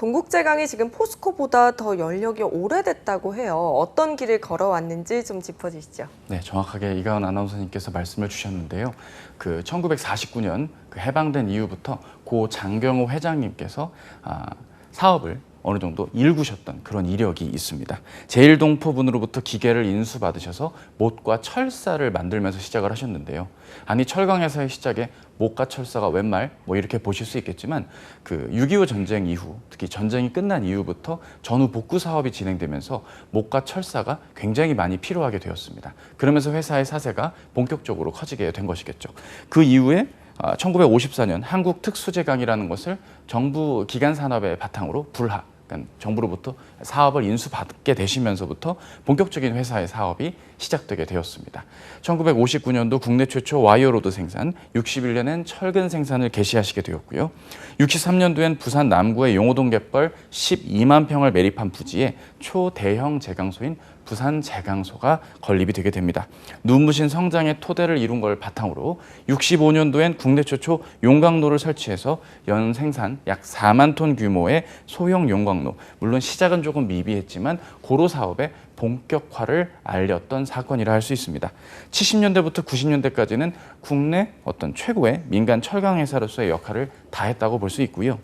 동국제강이 지금 포스코보다 더 연력이 오래됐다고 해요. 어떤 길을 걸어왔는지 좀 짚어주시죠. 네, 정확하게 이가은 아나운서님께서 말씀을 주셨는데요. 그 1949년 그 해방된 이후부터 고 장경호 회장님께서 아, 사업을 어느 정도 일구셨던 그런 이력이 있습니다. 제일동포분으로부터 기계를 인수받으셔서 못과 철사를 만들면서 시작을 하셨는데요. 아니 철강회사의 시작에 못과 철사가 웬 말 뭐 이렇게 보실 수 있겠지만 그 6.25 전쟁 이후 특히 전쟁이 끝난 이후부터 전후 복구 사업이 진행되면서 못과 철사가 굉장히 많이 필요하게 되었습니다. 그러면서 회사의 사세가 본격적으로 커지게 된 것이겠죠. 그 이후에 아, 1954년 한국 특수제강이라는 것을 정부 기간 산업의 바탕으로 불하 그러니까 정부로부터 사업을 인수받게 되시면서부터 본격적인 회사의 사업이 시작되게 되었습니다. 1959년도 국내 최초 와이어로드 생산, 61년엔 철근 생산을 개시하시게 되었고요. 63년도엔 부산 남구의 용호동 갯벌 12만 평을 매립한 부지에 초대형 제강소인 부산 제강소가 건립이 되게 됩니다. 눈부신 성장의 토대를 이룬 걸 바탕으로 65년도엔 국내 최초 용광로를 설치해서 연 생산 약 4만 톤 규모의 소형 용광로, 물론 시작은 조금 미비했지만 고로 사업의 본격화를 알렸던 사건이라 할 수 있습니다. 70년대부터 90년대까지는 국내 어떤 최고의 민간 철강 회사로서의 역할을 다했다고 볼 수 있고요.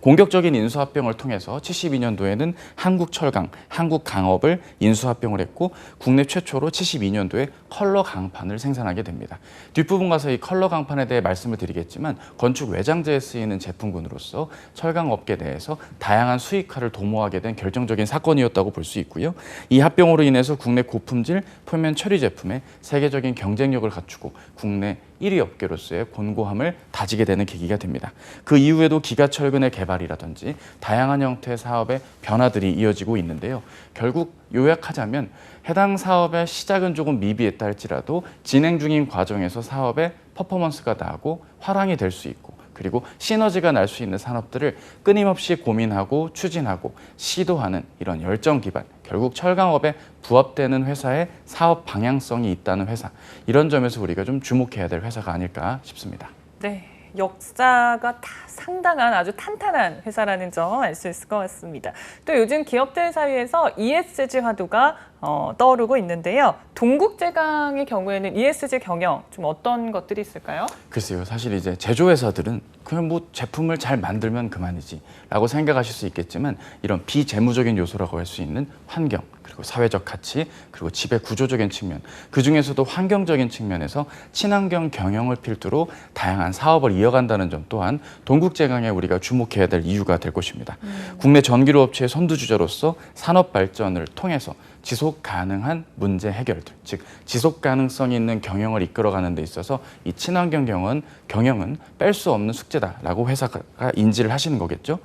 공격적인 인수합병을 통해서 72년도에는 한국철강, 한국강업을 인수합병을 했고 국내 최초로 72년도에 컬러 강판을 생산하게 됩니다. 뒷부분 가서 이 컬러 강판에 대해 말씀을 드리겠지만 건축 외장재에 쓰이는 제품군으로서 철강 업계 내에서 다양한 수익화를 도모하게 된 결정적인 사건이었다고 볼 수 있고요. 이 합병으로 인해서 국내 고품질 표면 처리 제품의 세계적인 경쟁력을 갖추고 국내 1위 업계로서의 곤고함을 다지게 되는 계기가 됩니다. 그 이후에도 기가철근의 개발이라든지 다양한 형태의 사업의 변화들이 이어지고 있는데요. 결국 요약하자면 해당 사업의 시작은 조금 미비했다 할지라도 진행 중인 과정에서 사업의 퍼포먼스가 나고 화랑이 될 수 있고 그리고 시너지가 날 수 있는 산업들을 끊임없이 고민하고 추진하고 시도하는 이런 열정 기반 결국 철강업에 부합되는 회사의 사업 방향성이 있다는 회사 이런 점에서 우리가 좀 주목해야 될 회사가 아닐까 싶습니다. 네, 역사가 다 상당한 아주 탄탄한 회사라는 점 알 수 있을 것 같습니다. 또 요즘 기업들 사이에서 ESG 화두가 어, 떠오르고 있는데요. 동국제강의 경우에는 ESG 경영 좀 어떤 것들이 있을까요? 글쎄요, 사실 이제 제조회사들은 그냥 뭐 제품을 잘 만들면 그만이지라고 생각하실 수 있겠지만 이런 비재무적인 요소라고 할 수 있는 환경 그리고 사회적 가치 그리고 지배 구조적인 측면 그 중에서도 환경적인 측면에서 친환경 경영을 필두로 다양한 사업을 이어간다는 점 또한 동국제강에 우리가 주목해야 될 이유가 될 것입니다. 국내 전기료 업체의 선두주자로서 산업 발전을 통해서 지속 가능한 문제 해결들, 즉 지속 가능성이 있는 경영을 이끌어가는 데 있어서 이 친환경 경영은 경영은 뺄 수 없는 숙제다라고 회사가 인지를 하시는 거겠죠.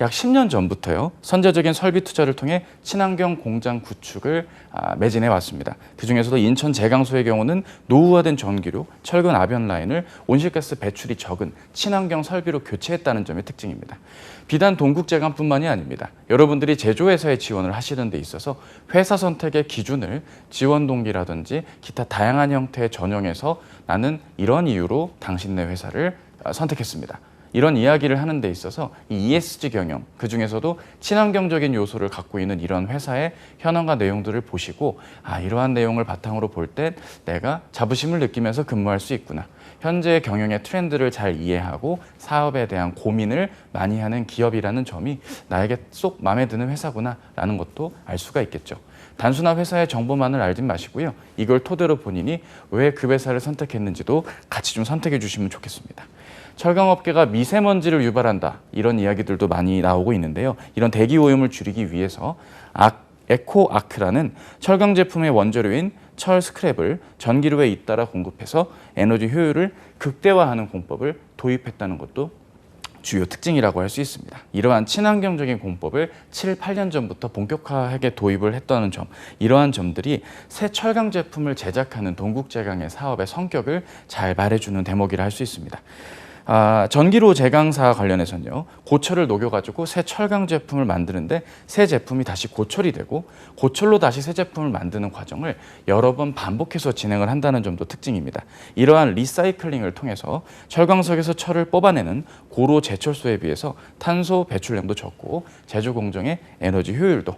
약 10년 전부터요 선제적인 설비 투자를 통해 친환경 공장 구축을 아, 매진해 왔습니다. 그 중에서도 인천 제강소의 경우는 노후화된 전기료, 철근 아변 라인을 온실가스 배출이 적은 친환경 설비로 교체했다는 점이 특징입니다. 비단 동국제강뿐만이 아닙니다. 여러분들이 제조회사에 지원을 하시는 데 있어서 회사 선택의 기준을 지원 동기라든지 기타 다양한 형태의 전형에서 나는 이런 이유로 당신네 회사를 아, 선택했습니다. 이런 이야기를 하는 데 있어서 이 ESG 경영 그 중에서도 친환경적인 요소를 갖고 있는 이런 회사의 현황과 내용들을 보시고 아 이러한 내용을 바탕으로 볼 때 내가 자부심을 느끼면서 근무할 수 있구나 현재 경영의 트렌드를 잘 이해하고 사업에 대한 고민을 많이 하는 기업이라는 점이 나에게 쏙 마음에 드는 회사구나라는 것도 알 수가 있겠죠. 단순한 회사의 정보만을 알진 마시고요. 이걸 토대로 본인이 왜 그 회사를 선택했는지도 같이 좀 선택해 주시면 좋겠습니다. 철강업계가 미세먼지를 유발한다 이런 이야기들도 많이 나오고 있는데요. 이런 대기 오염을 줄이기 위해서 아, 에코아크라는 철강 제품의 원재료인 철 스크랩을 전기료에 잇따라 공급해서 에너지 효율을 극대화하는 공법을 도입했다는 것도 주요 특징이라고 할 수 있습니다. 이러한 친환경적인 공법을 7, 8년 전부터 본격화하게 도입을 했다는 점, 이러한 점들이 새 철강 제품을 제작하는 동국제강의 사업의 성격을 잘 말해주는 대목이라 할 수 있습니다. 아, 전기로 제강사 관련해서는요. 고철을 녹여가지고 새 철강 제품을 만드는데 새 제품이 다시 고철이 되고 고철로 다시 새 제품을 만드는 과정을 여러 번 반복해서 진행을 한다는 점도 특징입니다. 이러한 리사이클링을 통해서 철강석에서 철을 뽑아내는 고로 제철소에 비해서 탄소 배출량도 적고 제조 공정의 에너지 효율도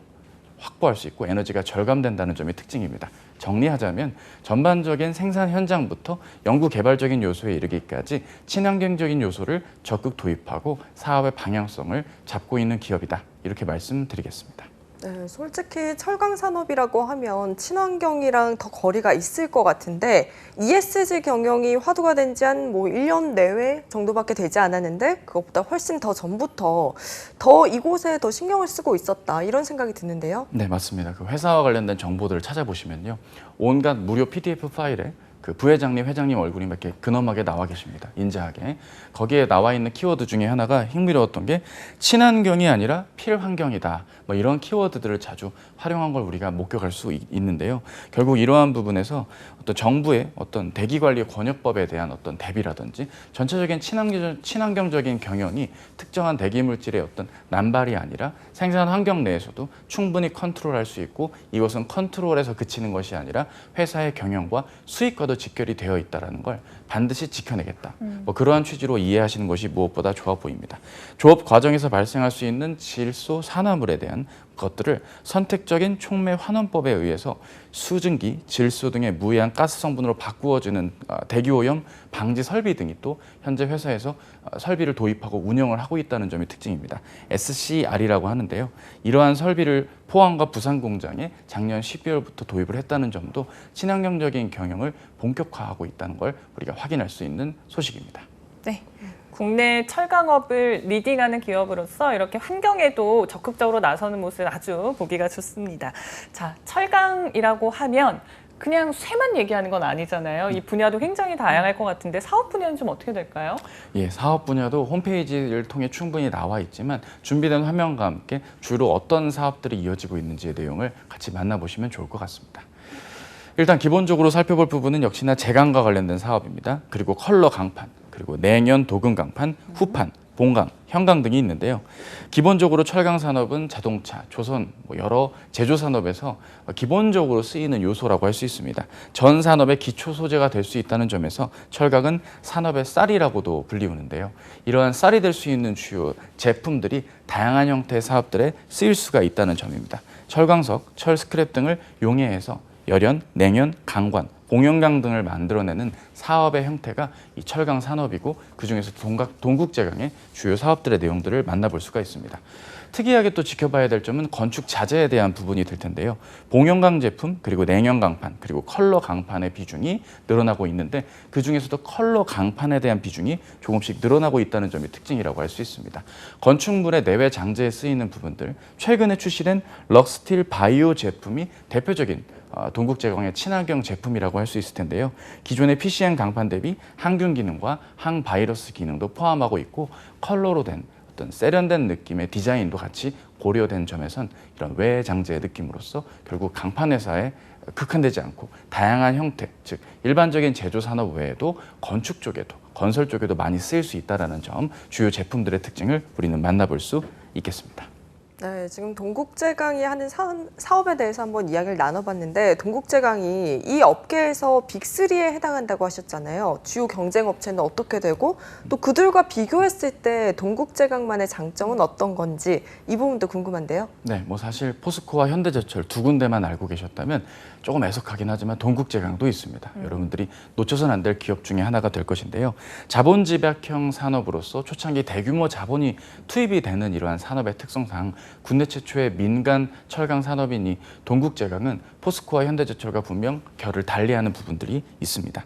확보할 수 있고 에너지가 절감된다는 점이 특징입니다. 정리하자면 전반적인 생산 현장부터 연구 개발적인 요소에 이르기까지 친환경적인 요소를 적극 도입하고 사업의 방향성을 잡고 있는 기업이다. 이렇게 말씀드리겠습니다. 네, 솔직히 철강 산업이라고 하면 친환경이랑 더 거리가 있을 것 같은데 ESG 경영이 화두가 된 지 한 뭐 1년 내외 정도밖에 되지 않았는데 그것보다 훨씬 더 전부터 더 이곳에 더 신경을 쓰고 있었다 이런 생각이 드는데요. 네, 맞습니다. 그 회사와 관련된 정보들을 찾아보시면요. 온갖 무료 PDF 파일에 그 부회장님, 회장님 얼굴이 이렇게 근엄하게 나와 계십니다. 인자하게. 거기에 나와 있는 키워드 중에 하나가 흥미로웠던 게 친환경이 아니라 필환경이다. 뭐 이런 키워드들을 자주 활용한 걸 우리가 목격할 수 있- 있는데요. 결국 이러한 부분에서 어떤 정부의 어떤 대기관리 권역법에 대한 어떤 대비라든지 전체적인 친환경, 친환경적인 경영이 특정한 대기물질의 어떤 남발이 아니라 생산 환경 내에서도 충분히 컨트롤할 수 있고 이것은 컨트롤에서 그치는 것이 아니라 회사의 경영과 수익과도 직결이 되어 있다라는 걸 반드시 지켜내겠다. 뭐 그러한 취지로 이해하시는 것이 무엇보다 좋아 보입니다. 조업 과정에서 발생할 수 있는 질소 산화물에 대한 것들을 선택적인 촉매 환원법에 의해서 수증기, 질소 등의 무해한 가스 성분으로 바꾸어주는 아, 대기오염 방지 설비 등이 또 현재 회사에서 아, 설비를 도입하고 운영을 하고 있다는 점이 특징입니다. SCR이라고 하는데요. 이러한 설비를 포항과 부산 공장에 작년 12월부터 도입을 했다는 점도 친환경적인 경영을 본격화하고 있다는 걸 우리가 확인할 수 있는 소식입니다. 네. 국내 철강업을 리딩하는 기업으로서 이렇게 환경에도 적극적으로 나서는 모습 아주 보기가 좋습니다. 자, 철강이라고 하면 그냥 쇠만 얘기하는 건 아니잖아요. 이 분야도 굉장히 다양할 것 같은데 사업 분야는 좀 어떻게 될까요? 예, 사업 분야도 홈페이지를 통해 충분히 나와 있지만 준비된 화면과 함께 주로 어떤 사업들이 이어지고 있는지의 내용을 같이 만나보시면 좋을 것 같습니다. 일단 기본적으로 살펴볼 부분은 역시나 제강과 관련된 사업입니다. 그리고 컬러 강판, 그리고 냉연 도금 강판, 후판, 본강, 현강 등이 있는데요. 기본적으로 철강 산업은 자동차, 조선, 뭐 여러 제조 산업에서 기본적으로 쓰이는 요소라고 할 수 있습니다. 전 산업의 기초 소재가 될 수 있다는 점에서 철강은 산업의 쌀이라고도 불리우는데요. 이러한 쌀이 될 수 있는 주요 제품들이 다양한 형태의 사업들에 쓰일 수가 있다는 점입니다. 철광석, 철 스크랩 등을 용해해서 열연, 냉연, 강관, 공연강 등을 만들어내는 사업의 형태가 이 철강 산업이고 그 중에서 동각, 동국제강의 주요 사업들의 내용들을 만나볼 수가 있습니다. 특이하게 또 지켜봐야 될 점은 건축 자재에 대한 부분이 될 텐데요. 봉연강 제품 그리고 냉연 강판 그리고 컬러 강판의 비중이 늘어나고 있는데 그 중에서도 컬러 강판에 대한 비중이 조금씩 늘어나고 있다는 점이 특징이라고 할 수 있습니다. 건축물의 내외 장재에 쓰이는 부분들 최근에 출시된 럭스틸 바이오 제품이 대표적인 어, 동국제광의 친환경 제품이라고 할 수 있을 텐데요. 기존의 PCN 강판 대비 항균 기능과 항바이러스 기능도 포함하고 있고 컬러로 된 어떤 세련된 느낌의 디자인도 같이 고려된 점에선 이런 외장재의 느낌으로써 결국 강판 회사에 극한되지 않고 다양한 형태, 즉 일반적인 제조 산업 외에도 건축 쪽에도 건설 쪽에도 많이 쓰일 수 있다라는 점 주요 제품들의 특징을 우리는 만나볼 수 있겠습니다. 네, 지금 동국제강이 하는 사, 사업에 대해서 한번 이야기를 나눠봤는데 동국제강이 이 업계에서 빅3에 해당한다고 하셨잖아요. 주요 경쟁 업체는 어떻게 되고 또 그들과 비교했을 때 동국제강만의 장점은 어떤 건지 이 부분도 궁금한데요. 네, 뭐 사실 포스코와 현대제철 두 군데만 알고 계셨다면 조금 애석하긴 하지만 동국제강도 있습니다. 여러분들이 놓쳐선 안 될 기업 중에 하나가 될 것인데요. 자본 집약형 산업으로서 초창기 대규모 자본이 투입이 되는 이러한 산업의 특성상 국내 최초의 민간 철강 산업이니 동국제강은 포스코와 현대제철과 분명 결을 달리하는 부분들이 있습니다.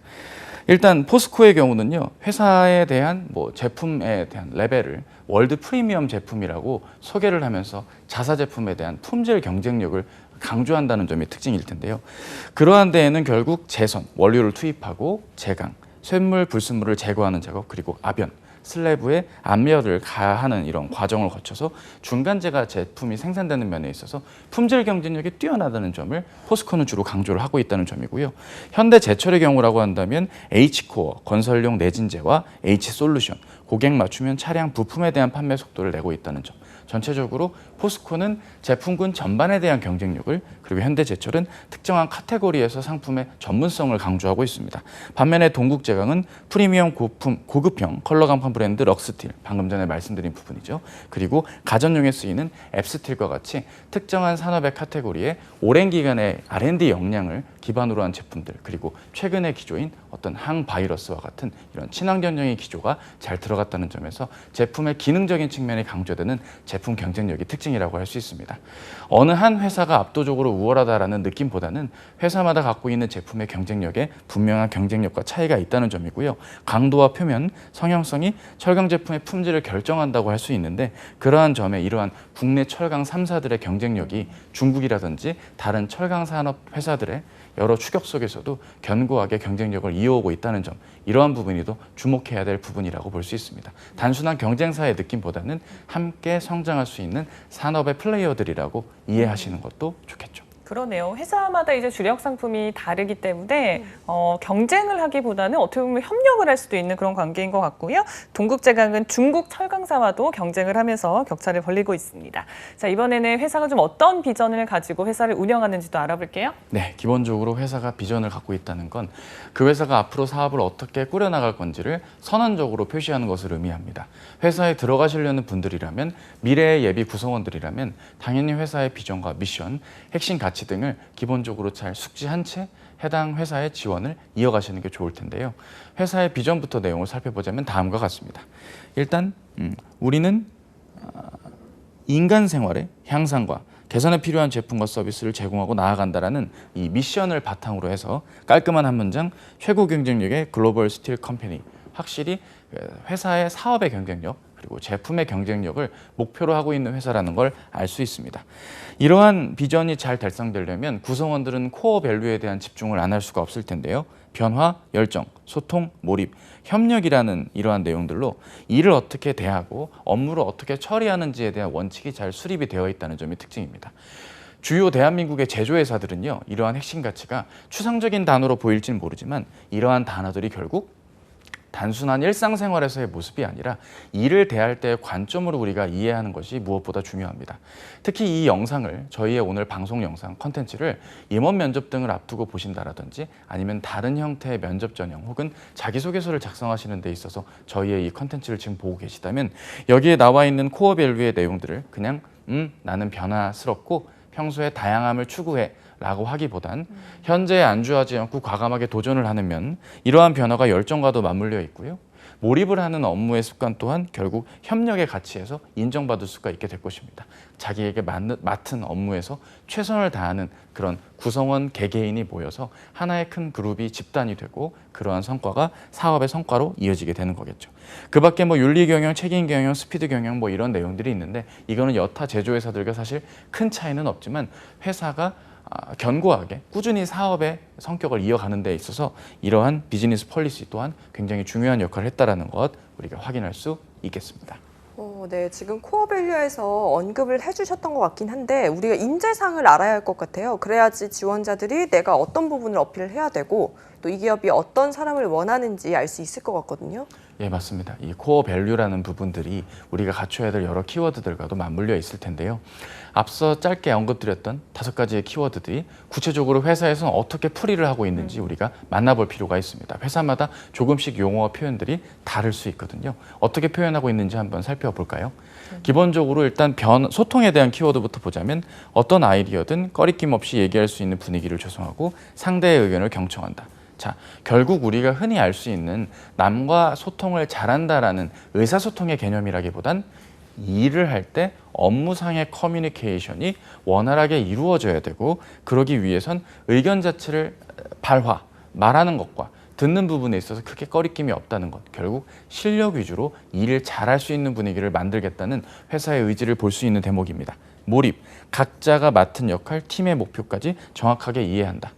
일단 포스코의 경우는요 회사에 대한 뭐 제품에 대한 레벨을 월드 프리미엄 제품이라고 소개를 하면서 자사 제품에 대한 품질 경쟁력을 강조한다는 점이 특징일 텐데요. 그러한 데에는 결국 재선 원료를 투입하고 제강 쇳물 불순물을 제거하는 작업 그리고 압연 슬래브에 압력을 가하는 이런 과정을 거쳐서 중간재가 제품이 생산되는 면에 있어서 품질 경쟁력이 뛰어나다는 점을 포스코는 주로 강조를 하고 있다는 점이고요. 현대 제철의 경우라고 한다면 H코어, 건설용 내진재와 H솔루션, 고객 맞춤형 차량 부품에 대한 판매 속도를 내고 있다는 점. 전체적으로 포스코는 제품군 전반에 대한 경쟁력을 그리고 현대제철은 특정한 카테고리에서 상품의 전문성을 강조하고 있습니다. 반면에 동국제강은 프리미엄 고품, 고급형 컬러 강판 브랜드 럭스틸 방금 전에 말씀드린 부분이죠. 그리고 가전용에 쓰이는 앱스틸과 같이 특정한 산업의 카테고리에 오랜 기간의 R&D 역량을 기반으로 한 제품들 그리고 최근의 기조인 어떤 항바이러스와 같은 이런 친환경적인 기조가 잘 들어갔다는 점에서 제품의 기능적인 측면이 강조되는 제품 경쟁력이 특징 이라고 할 수 있습니다. 어느 한 회사가 압도적으로 우월하다라는 느낌보다는 회사마다 갖고 있는 제품의 경쟁력에 분명한 경쟁력과 차이가 있다는 점이고요. 강도와 표면, 성형성이 철강 제품의 품질을 결정한다고 할 수 있는데 그러한 점에 이러한 국내 철강 3사들의 경쟁력이 중국이라든지 다른 철강 산업 회사들의 여러 추격 속에서도 견고하게 경쟁력을 이어오고 있다는 점 이러한 부분이 더 주목해야 될 부분이라고 볼 수 있습니다. 단순한 경쟁사의 느낌보다는 함께 성장할 수 있는 산업의 플레이어들이라고 이해하시는 것도 좋겠죠. 그러네요. 회사마다 이제 주력 상품이 다르기 때문에 어, 경쟁을 하기보다는 어떻게 보면 협력을 할 수도 있는 그런 관계인 것 같고요. 동국제강은 중국 철강사와도 경쟁을 하면서 격차를 벌리고 있습니다. 자 이번에는 회사가 좀 어떤 비전을 가지고 회사를 운영하는지도 알아볼게요. 네, 기본적으로 회사가 비전을 갖고 있다는 건 그 회사가 앞으로 사업을 어떻게 꾸려나갈 건지를 선언적으로 표시하는 것을 의미합니다. 회사에 들어가시려는 분들이라면 미래의 예비 구성원들이라면 당연히 회사의 비전과 미션, 핵심 가치 등을 기본적으로 잘 숙지한 채 해당 회사의 지원을 이어가시는 게 좋을 텐데요. 회사의 비전부터 내용을 살펴보자면 다음과 같습니다. 일단 음, 우리는 인간 생활의 향상과 개선에 필요한 제품과 서비스를 제공하고 나아간다라는 이 미션을 바탕으로 해서 깔끔한 한 문장 최고 경쟁력의 글로벌 스틸 컴퍼니 확실히 그 회사의 사업의 경쟁력 그리고 제품의 경쟁력을 목표로 하고 있는 회사라는 걸 알 수 있습니다. 이러한 비전이 잘 달성되려면 구성원들은 코어 밸류에 대한 집중을 안 할 수가 없을 텐데요. 변화, 열정, 소통, 몰입, 협력이라는 이러한 내용들로 일을 어떻게 대하고 업무를 어떻게 처리하는지에 대한 원칙이 잘 수립이 되어 있다는 점이 특징입니다. 주요 대한민국의 제조회사들은요, 이러한 핵심 가치가 추상적인 단어로 보일진 모르지만 이러한 단어들이 결국 단순한 일상생활에서의 모습이 아니라 일을 대할 때의 관점으로 우리가 이해하는 것이 무엇보다 중요합니다. 특히 이 영상을 저희의 오늘 방송 영상 컨텐츠를 임원 면접 등을 앞두고 보신다라든지 아니면 다른 형태의 면접 전형 혹은 자기소개서를 작성하시는 데 있어서 저희의 이 컨텐츠를 지금 보고 계시다면 여기에 나와 있는 코어 밸류의 내용들을 그냥 음 나는 변화스럽고 평소에 다양함을 추구해 라고 하기보단 현재에 안주하지 않고 과감하게 도전을 하는 면 이러한 변화가 열정과도 맞물려 있고요. 몰입을 하는 업무의 습관 또한 결국 협력의 가치에서 인정받을 수가 있게 될 것입니다. 자기에게 맡은 업무에서 최선을 다하는 그런 구성원 개개인이 모여서 하나의 큰 그룹이 집단이 되고 그러한 성과가 사업의 성과로 이어지게 되는 거겠죠. 그 밖에 뭐 윤리 경영, 책임 경영, 스피드 경영 뭐 이런 내용들이 있는데 이거는 여타 제조회사들과 사실 큰 차이는 없지만 회사가 아, 견고하게 꾸준히 사업의 성격을 이어가는 데 있어서 이러한 비즈니스 폴리시 또한 굉장히 중요한 역할을 했다라는 것 우리가 확인할 수 있겠습니다. 어, 네, 지금 코어 밸류에서 언급을 해주셨던 것 같긴 한데 우리가 인재상을 알아야 할 것 같아요. 그래야지 지원자들이 내가 어떤 부분을 어필을 해야 되고 또 이 기업이 어떤 사람을 원하는지 알 수 있을 것 같거든요. 예, 맞습니다. 이 코어 밸류라는 부분들이 우리가 갖춰야 될 여러 키워드들과도 맞물려 있을 텐데요. 앞서 짧게 언급드렸던 다섯 가지의 키워드들이 구체적으로 회사에서는 어떻게 풀이를 하고 있는지 우리가 만나볼 필요가 있습니다. 회사마다 조금씩 용어와 표현들이 다를 수 있거든요. 어떻게 표현하고 있는지 한번 살펴볼까요? 기본적으로 일단 변, 소통에 대한 키워드부터 보자면 어떤 아이디어든 꺼리낌 없이 얘기할 수 있는 분위기를 조성하고 상대의 의견을 경청한다. 자, 결국 우리가 흔히 알 수 있는 남과 소통을 잘한다라는 의사소통의 개념이라기보단 일을 할 때 업무상의 커뮤니케이션이 원활하게 이루어져야 되고 그러기 위해선 의견 자체를 발화, 말하는 것과 듣는 부분에 있어서 크게 꺼리낌이 없다는 것. 결국 실력 위주로 일을 잘할 수 있는 분위기를 만들겠다는 회사의 의지를 볼 수 있는 대목입니다. 몰입, 각자가 맡은 역할, 팀의 목표까지 정확하게 이해한다.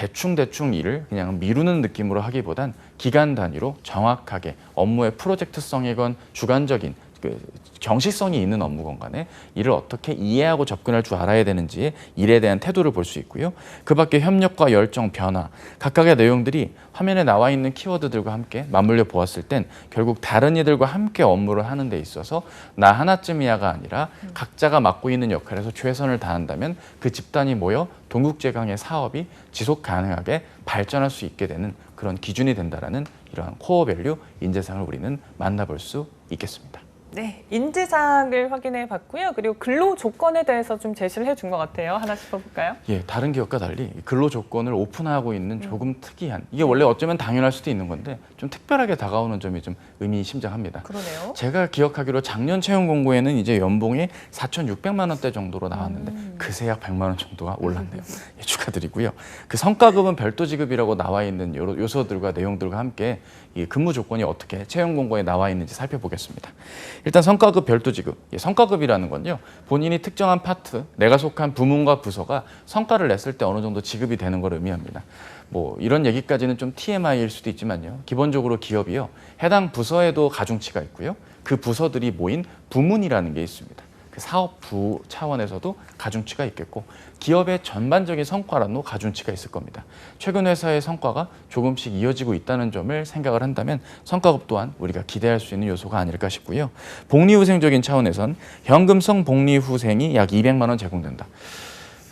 예. 대충대충 일을 그냥 미루는 느낌으로 하기보단 기간 단위로 정확하게 업무의 프로젝트성이건 주관적인 그 경시성이 있는 업무 공간에 이를 어떻게 이해하고 접근할 줄 알아야 되는지에 일에 대한 태도를 볼 수 있고요. 그 밖에 협력과 열정, 변화, 각각의 내용들이 화면에 나와 있는 키워드들과 함께 맞물려 보았을 땐 결국 다른 이들과 함께 업무를 하는 데 있어서 나 하나쯤이야가 아니라 각자가 맡고 있는 역할에서 최선을 다한다면 그 집단이 모여 동국제강의 사업이 지속 가능하게 발전할 수 있게 되는 그런 기준이 된다라는 이러한 코어 밸류 인재상을 우리는 만나볼 수 있겠습니다. 네, 인지사항을 확인해 봤고요. 그리고 근로 조건에 대해서 좀 제시를 해 준 것 같아요. 하나 짚어볼까요? 예, 다른 기업과 달리 근로 조건을 오픈하고 있는 조금 특이한 이게 원래 어쩌면 당연할 수도 있는 건데 좀 특별하게 다가오는 점이 좀 의미심장합니다. 그러네요. 제가 기억하기로 작년 채용 공고에는 이제 연봉이 4,600만 원대 정도로 나왔는데 그새 약 100만 원 정도가 올랐네요. 예, 축하드리고요. 그 성과급은 별도 지급이라고 나와 있는 요- 요소들과 내용들과 함께 이 근무 조건이 어떻게 채용 공고에 나와 있는지 살펴보겠습니다. 일단 성과급 별도 지급. 예, 성과급이라는 건요. 본인이 특정한 파트, 내가 속한 부문과 부서가 성과를 냈을 때 어느 정도 지급이 되는 걸 의미합니다. 뭐 이런 얘기까지는 좀 TMI일 수도 있지만요. 기본적으로 기업이요. 해당 부서에도 가중치가 있고요. 그 부서들이 모인 부문이라는 게 있습니다. 그 사업부 차원에서도 가중치가 있겠고 기업의 전반적인 성과라도 가중치가 있을 겁니다. 최근 회사의 성과가 조금씩 이어지고 있다는 점을 생각을 한다면 성과급 또한 우리가 기대할 수 있는 요소가 아닐까 싶고요. 복리후생적인 차원에선 현금성 복리후생이 약 200만 원 제공된다.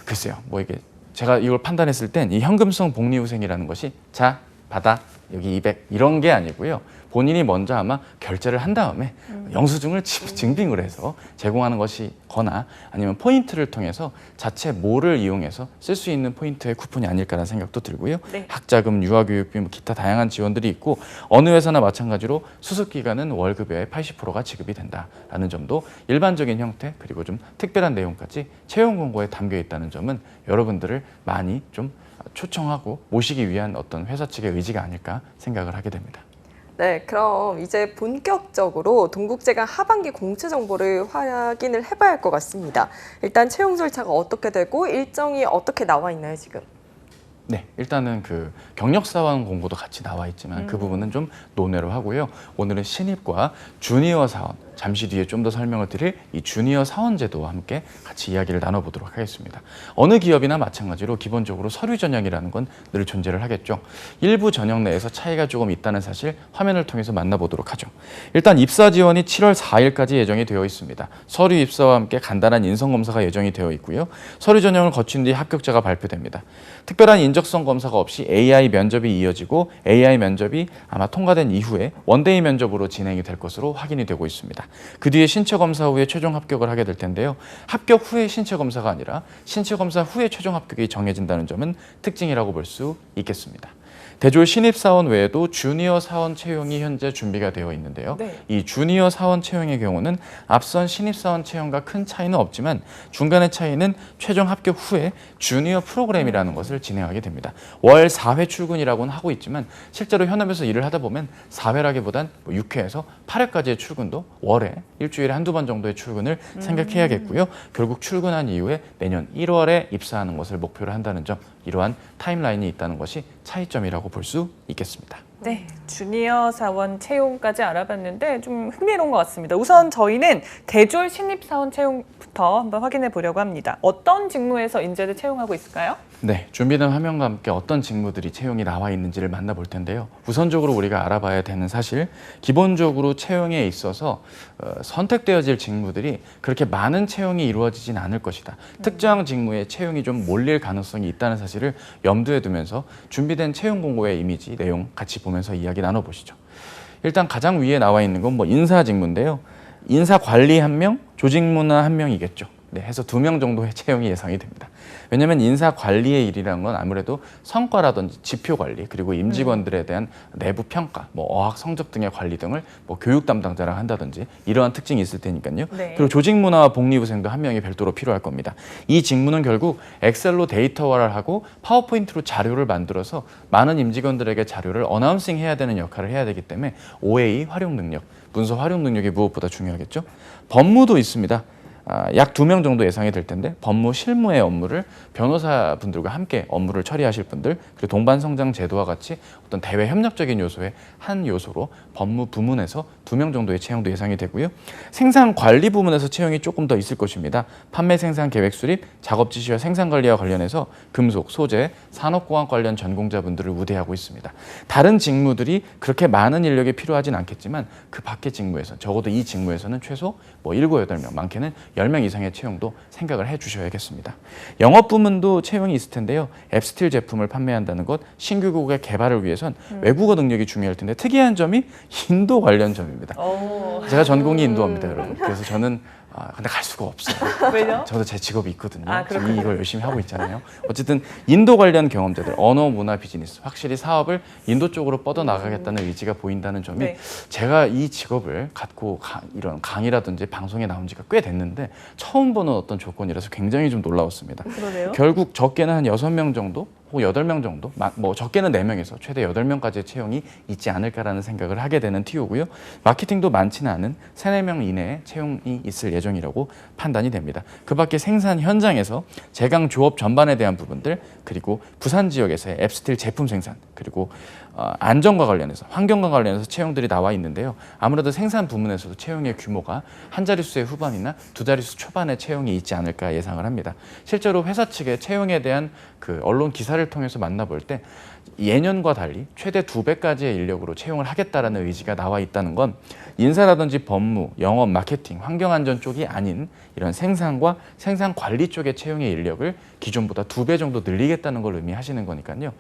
글쎄요, 뭐 이게 제가 이걸 판단했을 땐 이 현금성 복리후생이라는 것이 자 받아 여기 200 이런 게 아니고요. 본인이 먼저 아마 결제를 한 다음에 영수증을 지- 증빙을 해서 제공하는 것이거나 아니면 포인트를 통해서 자체 모를 이용해서 쓸 수 있는 포인트의 쿠폰이 아닐까라는 생각도 들고요. 네. 학자금, 유아교육비, 뭐 기타 다양한 지원들이 있고 어느 회사나 마찬가지로 수습 기간은 월급의 80%가 지급이 된다라는 점도 일반적인 형태 그리고 좀 특별한 내용까지 채용 공고에 담겨 있다는 점은 여러분들을 많이 좀 초청하고 모시기 위한 어떤 회사 측의 의지가 아닐까 생각을 하게 됩니다. 네, 그럼 이제 본격적으로 동국제강 하반기 공채 정보를 확인을 해봐야 할 것 같습니다. 일단 채용 절차가 어떻게 되고 일정이 어떻게 나와 있나요, 지금? 네, 일단은 그 경력 사원 공고도 같이 나와 있지만 그 부분은 좀 논외로 하고요. 오늘은 신입과 주니어 사원 잠시 뒤에 좀 더 설명을 드릴 이 주니어 사원 제도와 함께 같이 이야기를 나눠보도록 하겠습니다. 어느 기업이나 마찬가지로 기본적으로 서류 전형이라는 건 늘 존재를 하겠죠. 일부 전형 내에서 차이가 조금 있다는 사실 화면을 통해서 만나보도록 하죠. 일단 입사 지원이 7월 4일까지 예정이 되어 있습니다. 서류 입사와 함께 간단한 인성 검사가 예정이 되어 있고요. 서류 전형을 거친 뒤 합격자가 발표됩니다. 특별한 인적성 검사가 없이 AI 면접이 이어지고 AI 면접이 아마 통과된 이후에 원데이 면접으로 진행이 될 것으로 확인이 되고 있습니다. 그 뒤에 신체 검사 후에 최종 합격을 하게 될 텐데요. 합격 후에 신체 검사가 아니라 신체 검사 후에 최종 합격이 정해진다는 점은 특징이라고 볼 수 있겠습니다. 대졸 신입 사원 외에도 주니어 사원 채용이 현재 준비가 되어 있는데요. 네. 이 주니어 사원 채용의 경우는 앞선 신입 사원 채용과 큰 차이는 없지만 중간의 차이는 최종 합격 후에 주니어 프로그램이라는 것을 진행하게 됩니다. 월 4회 출근이라고는 하고 있지만 실제로 현업에서 일을 하다 보면 4회라기보단 뭐 6회에서 8회까지의 출근도 월에 일주일에 한두 번 정도의 출근을 생각해야겠고요. 결국 출근한 이후에 내년 1월에 입사하는 것을 목표로 한다는 점 이러한 타임라인이 있다는 것이 차이점이라고 볼 수 있겠습니다. 네, 주니어 사원 채용까지 알아봤는데 좀 흥미로운 것 같습니다. 우선 저희는 대졸 신입 사원 채용부터 한번 확인해 보려고 합니다. 어떤 직무에서 인재를 채용하고 있을까요? 네, 준비된 화면과 함께 어떤 직무들이 채용이 나와 있는지를 만나볼 텐데요. 우선적으로 우리가 알아봐야 되는 사실, 기본적으로 채용에 있어서 어, 선택되어질 직무들이 그렇게 많은 채용이 이루어지진 않을 것이다. 특정 직무에 채용이 좀 몰릴 가능성이 있다는 사실을 염두에 두면서 준비된 채용 공고의 이미지, 내용 같이 보 면서 이야기 나눠보시죠. 일단 가장 위에 나와 있는 건 뭐 인사 직무인데요. 인사 관리 한 명, 조직 문화 한 명이겠죠. 네, 해서 두 명 정도의 채용이 예상이 됩니다. 왜냐하면 인사 관리의 일이라는 건 아무래도 성과라든지 지표 관리 그리고 임직원들에 대한 내부 평가, 뭐 어학 성적 등의 관리 등을 뭐 교육 담당자랑 한다든지 이러한 특징이 있을 테니까요. 네. 그리고 조직 문화와 복리후생도 한 명이 별도로 필요할 겁니다. 이 직무는 결국 엑셀로 데이터화를 하고 파워포인트로 자료를 만들어서 많은 임직원들에게 자료를 어나운싱 해야 되는 역할을 해야 되기 때문에 OA 활용 능력, 문서 활용 능력이 무엇보다 중요하겠죠. 법무도 있습니다. 아, 약두 명 정도 예상이 될 텐데 법무 실무의 업무를 변호사분들과 함께 업무를 처리하실 분들 그리고 동반 성장 제도와 같이 어떤 대외 협력적인 요소의 한 요소로 법무 부문에서 두 명 정도의 채용도 예상이 되고요. 생산 관리 부문에서 채용이 조금 더 있을 것입니다. 판매 생산 계획 수립, 작업 지시와 생산 관리와 관련해서 금속, 소재, 산업공학 관련 전공자분들을 우대하고 있습니다. 다른 직무들이 그렇게 많은 인력이 필요하진 않겠지만 그 밖의 직무에서 적어도 이 직무에서는 최소 뭐 7, 8명, 많게는 10명 이상의 채용도 생각을 해 주셔야겠습니다. 영업 부문도 채용이 있을 텐데요. 앱스틸 제품을 판매한다는 것, 신규국의 개발을 위해선 외국어 능력이 중요할 텐데 특이한 점이 인도 관련 점입니다. 어, 제가 전공이 인도어입니다, 여러분. 그래서 저는 아, 근데 갈 수가 없어요. 왜요? 저도 제 직업이 있거든요. 아, 지금. 이걸 열심히 하고 있잖아요. 어쨌든 인도 관련 경험자들, 언어, 문화, 비즈니스, 확실히 사업을 인도 쪽으로 뻗어 나가겠다는 의지가 보인다는 점이 네. 제가 이 직업을 갖고 가- 이런 강의라든지 방송에 나온 지가 꽤 됐는데 처음 보는 어떤 조건이라서 굉장히 좀 놀라웠습니다. 그러네요. 결국 적게는 한 여섯 명 정도 혹은 여덟 명 정도 마- 뭐 적게는 네명에서 최대 여덟 명까지의 채용이 있지 않을까라는 생각을 하게 되는 TO고요. 마케팅도 많지는 않은 세네 명 이내에 채용이 있을 예정이라고 판단이 됩니다. 그 밖에 생산 현장에서 제강 조업 전반에 대한 부분들 그리고 부산 지역에서의 앱스틸 제품 생산 그리고 어, 안전과 관련해서 환경과 관련해서 채용들이 나와 있는데요. 아무래도 생산 부문에서도 채용의 규모가 한 자릿수의 후반이나 두 자릿수 초반의 채용이 있지 않을까 예상을 합니다. 실제로 회사 측의 채용에 대한 그 언론 기사를 통해서 만나볼 때 예년과 달리 최대 두 배까지의 인력으로 채용을 하겠다라는 의지가 나와 있다는 건 인사라든지 법무, 영업, 마케팅, 환경안전 쪽이 아닌 이런 생산과 생산 관리 쪽의 채용의 인력을 기존보다 두 배 정도 늘리겠다는 걸 의미하시는 거니까요.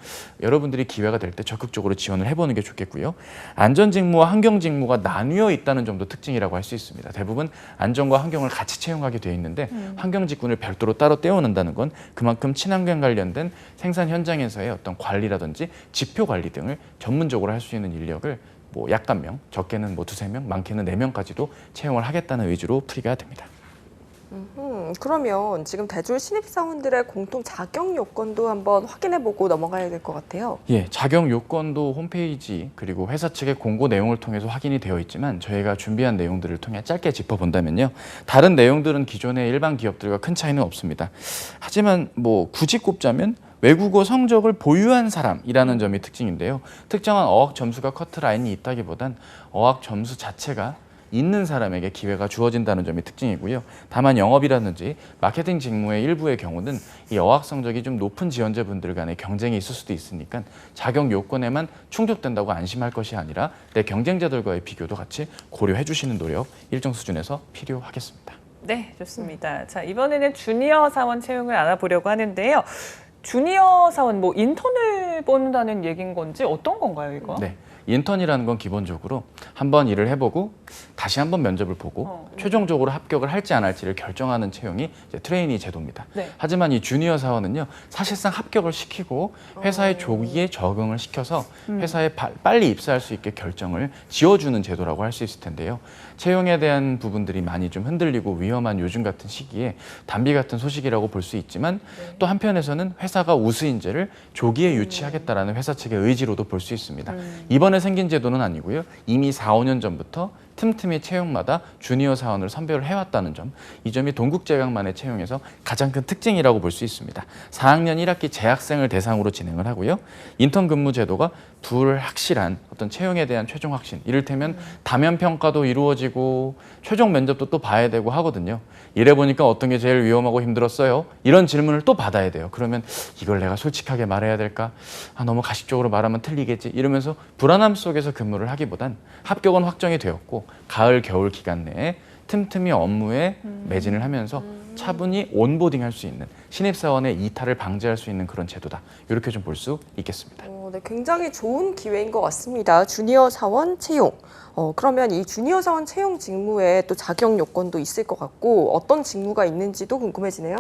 여러분들이 기회가 될 때 적극적으로 지원을 해보는 게 좋겠고요. 안전 직무와 환경 직무가 나뉘어 있다는 점도 특징이라고 할 수 있습니다. 대부분 안전과 환경을 같이 채용하게 되어 있는데 환경 직군을 별도로 따로 떼어낸다는 건 그만큼 친환경 관련된 생산 현장에서의 어떤 관리라든지 지표 관리 등을 전문적으로 할 수 있는 인력을 뭐 약간 명, 적게는 뭐 두세 명, 많게는 네 명까지도 채용을 하겠다는 의지로 풀이가 됩니다. 음, 그러면 지금 대졸 신입사원들의 공통 자격 요건도 한번 확인해보고 넘어가야 될 것 같아요. 예, 자격 요건도 홈페이지 그리고 회사 측의 공고 내용을 통해서 확인이 되어 있지만 저희가 준비한 내용들을 통해 짧게 짚어본다면요. 다른 내용들은 기존의 일반 기업들과 큰 차이는 없습니다. 하지만 뭐 굳이 꼽자면 외국어 성적을 보유한 사람이라는 점이 특징인데요. 특정한 어학 점수가 커트라인이 있다기보단 어학 점수 자체가 있는 사람에게 기회가 주어진다는 점이 특징이고요. 다만 영업이라든지 마케팅 직무의 일부의 경우는 이 어학 성적이 좀 높은 지원자분들 간의 경쟁이 있을 수도 있으니까 자격 요건에만 충족된다고 안심할 것이 아니라 내 경쟁자들과의 비교도 같이 고려해 주시는 노력 일정 수준에서 필요하겠습니다. 네, 좋습니다. 자, 이번에는 주니어 사원 채용을 알아보려고 하는데요. 주니어 사원 뭐 인턴을 뽑는다는 얘기인 건지 어떤 건가요, 이거? 네. 인턴이라는 건 기본적으로 한번 일을 해보고 다시 한번 면접을 보고 어. 최종적으로 합격을 할지 안 할지를 결정하는 채용이 이제 트레이니 제도입니다. 네. 하지만 이 주니어 사원은요 사실상 합격을 시키고 회사의 어. 조기에 적응을 시켜서 음. 회사에 바- 빨리 입사할 수 있게 결정을 지어주는 제도라고 할 수 있을 텐데요. 채용에 대한 부분들이 많이 좀 흔들리고 위험한 요즘 같은 시기에 담비 같은 소식이라고 볼 수 있지만 네. 또 한편에서는 회사가 우수인재를 조기에 유치하겠다라는 회사 측의 의지로도 볼 수 있습니다. 음. 이번에 생긴 제도는 아니고요. 이미 4, 5년 전부터 틈틈이 채용마다 주니어 사원을 선별을 해왔다는 점, 이 점이 동국제강만의 채용에서 가장 큰 특징이라고 볼 수 있습니다. 4학년 1학기 재학생을 대상으로 진행을 하고요. 인턴 근무 제도가 둘 확실한 어떤 채용에 대한 최종 확신, 이를테면 다면 평가도 이루어지고 최종 면접도 또 봐야 되고 하거든요. 이래 보니까 어떤 게 제일 위험하고 힘들었어요? 이런 질문을 또 받아야 돼요. 그러면 이걸 내가 솔직하게 말해야 될까? 아, 너무 가식적으로 말하면 틀리겠지. 이러면서 불안함 속에서 근무를 하기보단 합격은 확정이 되었고 가을 겨울 기간 내에 틈틈이 업무에 매진을 하면서 차분히 온보딩 할 수 있는 신입사원의 이탈을 방지할 수 있는 그런 제도다. 이렇게 좀 볼 수 있겠습니다. 어, 네, 굉장히 좋은 기회인 것 같습니다. 주니어 사원 채용. 어, 그러면 이 주니어 사원 채용 직무에 또 자격 요건도 있을 것 같고 어떤 직무가 있는지도 궁금해지네요.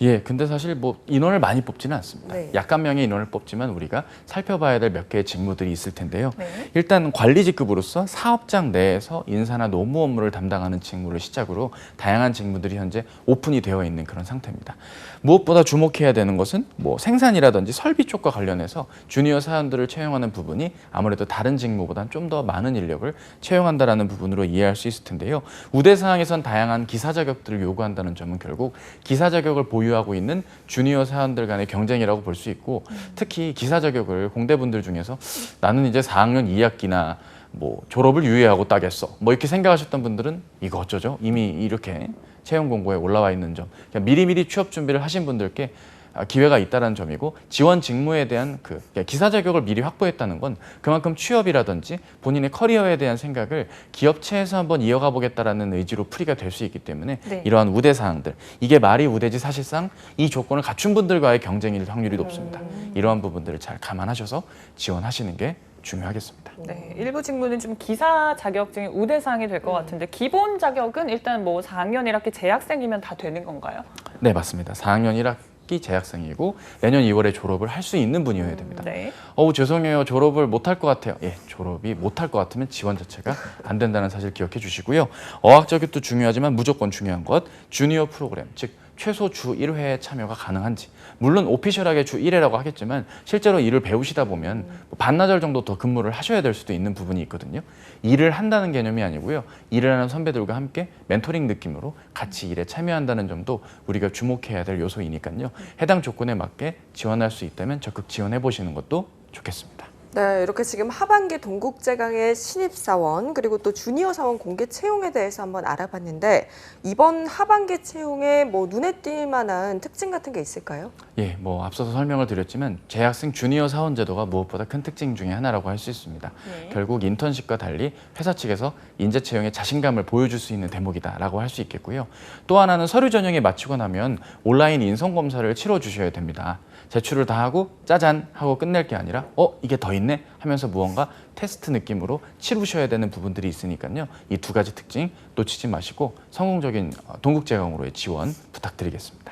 예, 근데 사실 뭐 인원을 많이 뽑지는 않습니다. 네. 약간 명의 인원을 뽑지만 우리가 살펴봐야 될 몇 개의 직무들이 있을 텐데요. 네. 일단 관리 직급으로서 사업장 내에서 인사나 노무 업무를 담당하는 직무를 시작으로 다양한 직무들이 현재 오픈이 되어 있는 그런 상태입니다. 무엇보다 주목해야 되는 것은 뭐 생산이라든지 설비 쪽과 관련해서 주니어 사원들을 채용하는 부분이 아무래도 다른 직무보다는 좀 더 많은 인력을 채용한다라는 부분으로 이해할 수 있을 텐데요. 우대 사항에선 다양한 기사 자격들을 요구한다는 점은 결국 기사 자격을 보유하고 있는 주니어 사원들 간의 경쟁이라고 볼 수 있고 특히 기사 자격을 공대분들 중에서 나는 이제 4학년 2학기나 뭐 졸업을 유예하고 따겠어. 뭐 이렇게 생각하셨던 분들은 이거 어쩌죠? 이미 이렇게 채용 공고에 올라와 있는 점. 그러니까 미리미리 취업 준비를 하신 분들께 아, 기회가 있다는 점이고 지원 직무에 대한 그 그러니까 기사 자격을 미리 확보했다는 건 그만큼 취업이라든지 본인의 커리어에 대한 생각을 기업체에서 한번 이어가 보겠다라는 의지로 풀이가 될 수 있기 때문에 네. 이러한 우대 사항들 이게 말이 우대지 사실상 이 조건을 갖춘 분들과의 경쟁일 확률이 높습니다. 이러한 부분들을 잘 감안하셔서 지원하시는 게 중요하겠습니다. 네, 일부 직무는 좀 기사 자격증이 우대 사항이 될것 같은데 기본 자격은 일단 뭐 4학년 1학기 재학생이면 다 되는 건가요? 네 맞습니다. 4학년 1학 기 재학생이고 내년 2월에 졸업을 할 수 있는 분이어야 됩니다. 네. 어우 죄송해요 졸업을 못 할 것 같아요. 예 졸업이 못 할 것 같으면 지원 자체가 안 된다는 사실 기억해 주시고요. 어학 자격도 중요하지만 무조건 중요한 것 주니어 프로그램 즉 최소 주 1회에 참여가 가능한지 물론 오피셜하게 주 1회라고 하겠지만 실제로 일을 배우시다 보면 뭐 반나절 정도 더 근무를 하셔야 될 수도 있는 부분이 있거든요. 일을 한다는 개념이 아니고요. 일을 하는 선배들과 함께 멘토링 느낌으로 같이 일에 참여한다는 점도 우리가 주목해야 될 요소이니까요. 해당 조건에 맞게 지원할 수 있다면 적극 지원해 보시는 것도 좋겠습니다. 네, 이렇게 지금 하반기 동국제강의 신입사원 그리고 또 주니어 사원 공개 채용에 대해서 한번 알아봤는데 이번 하반기 채용에 뭐 눈에 띌 만한 특징 같은 게 있을까요? 예, 뭐 앞서서 설명을 드렸지만 재학생 주니어 사원 제도가 무엇보다 큰 특징 중에 하나라고 할 수 있습니다. 네. 결국 인턴십과 달리 회사 측에서 인재 채용에 자신감을 보여줄 수 있는 대목이다라고 할 수 있겠고요. 또 하나는 서류 전형에 마치고 나면 온라인 인성 검사를 치러 주셔야 됩니다. 제출을 다 하고 짜잔 하고 끝낼 게 아니라 어 이게 더 있네 하면서 무언가 테스트 느낌으로 치르셔야 되는 부분들이 있으니까요. 이 두 가지 특징 놓치지 마시고 성공적인 어, 동국제강으로의 지원 부탁드리겠습니다.